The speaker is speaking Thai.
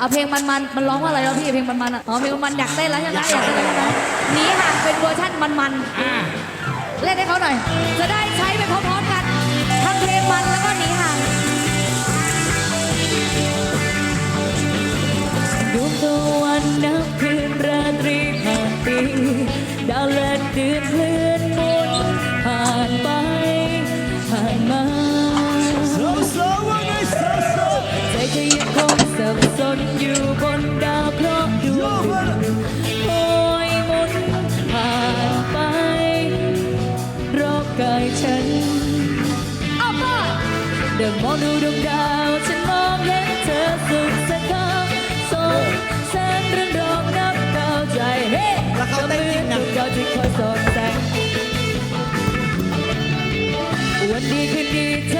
เอาเพลงมันมันๆมันร้องว่าอะไรแล้วพี่เพลงมันมันๆอะอ๋อเพลงมันมันๆอยากเต้นแล้วใช่ไหมอยากเต้นแล้วใช่ไหมหนีห่างเป็นเวอร์ชันมันมันๆอ่าเล่นให้เขาหน่อย จะได้ใช้ไปพร้อมๆกันทั้งเพลงมันแล้วก็หนีห่างดวงตะวันนับคืนราตรีผ่านปีดาวและเดือนเคลื่อนหมุนผ่านไปผ่านมาใจจะยังคง กายฉันเอาป่ะเดินมองดูดวงดาวฉันมองเห็นเธอสุดสักคำส่งแสงเรืองรองนับดาวใจเฮ้แล้วเขาเต้นจริงนะ ดวงดาวที่คอยสอดแสงวันดีคืนดีเธอ